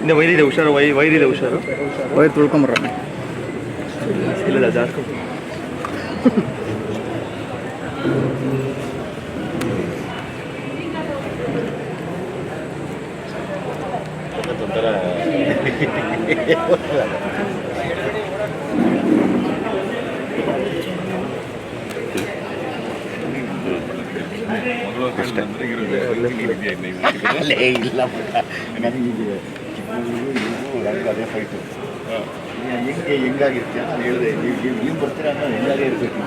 ಇನ್ನು ವೈರಿದೆ ಹುಷಾರು ವೈ ವೈರಿದೆ ಹುಷಾರು. ವೈರ್ ತುಳ್ಕೊಂಬರೋಣ. ಇಲ್ಲ ಜಾಸ್ತಿ ಅಲ್ಲೇ ಇಲ್ಲ ಚಿಕ್ಕಮಗಳೂರು ಅದೇ ಫೈಟು ಹೆಂಗೆ ಹೆಂಗಾಗಿರ್ತೀಯ? ನಾನು ಹೇಳಿದೆ ನೀವು ನೀವು ಬರ್ತೀರ ಅನ್ನೋ ಹೆಂಗಾಗೇ ಇರಬೇಕು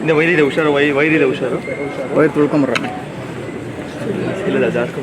ಇನ್ನು ವೈರಿದೆ ಹುಷಾರು ವೈ ವೈರಿದೆ ಹುಷಾರು? ವೈರ್ ತುಳ್ಕೊಂಬರ ಇಲ್ಲ ಜಾಸ್ತಿ.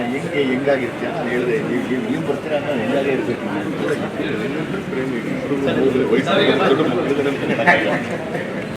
ಹೆಂಗೆ ಹೆಂಗಾಗಿರ್ತೀಯ ನಾನು ಹೇಳಿದೆ ನೀವು ನೀವು ನೀವು ಬರ್ತೀರಾ ಅನ್ನೋ ಹೆಂಗಾಗೇ ಇರಬೇಕು.